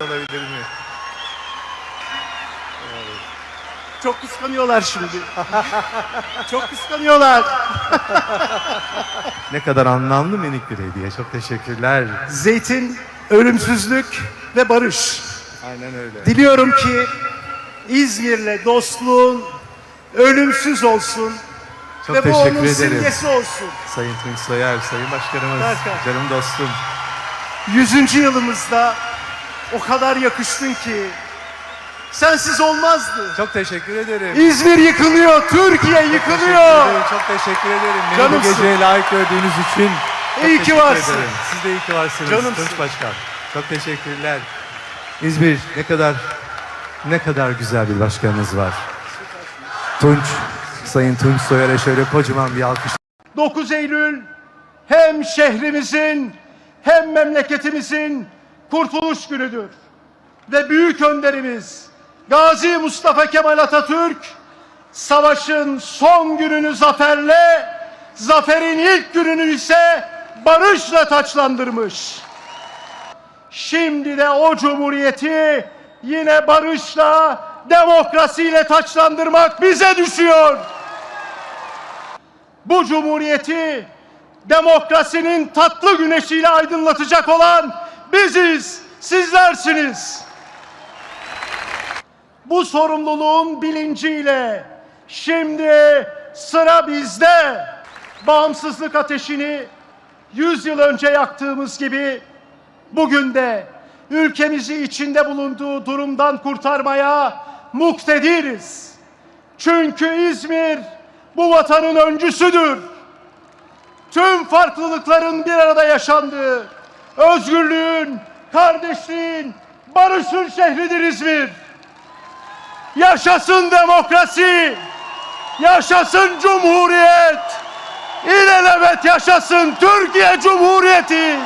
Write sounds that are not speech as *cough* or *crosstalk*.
olabilir mi? Çok kıskanıyorlar şimdi. *laughs* Çok kıskanıyorlar. Ne kadar anlamlı minik bir hediye. Çok teşekkürler. Zeytin, ölümsüzlük ve barış. Aynen öyle. Diliyorum ki İzmir'le dostluğun ölümsüz olsun. Çok ve bu teşekkür onun ederim. simgesi olsun. Sayın Tunç Soyer, Sayın Başkanımız, Başkan. canım dostum. 100. yılımızda o kadar yakıştın ki sensiz olmazdı. Çok teşekkür ederim. İzmir yıkılıyor, Türkiye Teşekkür yıkılıyor. ederim, Çok teşekkür ederim. Beni bu Canımsın. geceye layık gördüğünüz için. çok İyi ki teşekkür varsın. ederim. Siz de iyi ki varsınız Canımsın. Tunç Başkan. Çok teşekkürler. İzmir ne kadar ne kadar güzel bir başkanımız var. Tunç, Sayın Tunç Soyer'e şöyle kocaman bir alkış 9 Eylül hem şehrimizin hem memleketimizin kurtuluş günüdür. Ve büyük önderimiz Gazi Mustafa Kemal Atatürk savaşın son gününü zaferle, zaferin ilk gününü ise barışla taçlandırmış. Şimdi de o cumhuriyeti yine barışla, demokrasiyle taçlandırmak bize düşüyor bu cumhuriyeti demokrasinin tatlı güneşiyle aydınlatacak olan biziz, sizlersiniz. Bu sorumluluğun bilinciyle şimdi sıra bizde. Bağımsızlık ateşini 100 yıl önce yaktığımız gibi bugün de ülkemizi içinde bulunduğu durumdan kurtarmaya muktediriz. Çünkü İzmir bu vatanın öncüsüdür. Tüm farklılıkların bir arada yaşandığı, özgürlüğün, kardeşliğin, barışın şehridir İzmir. Yaşasın demokrasi, yaşasın cumhuriyet, ilelebet yaşasın Türkiye Cumhuriyeti.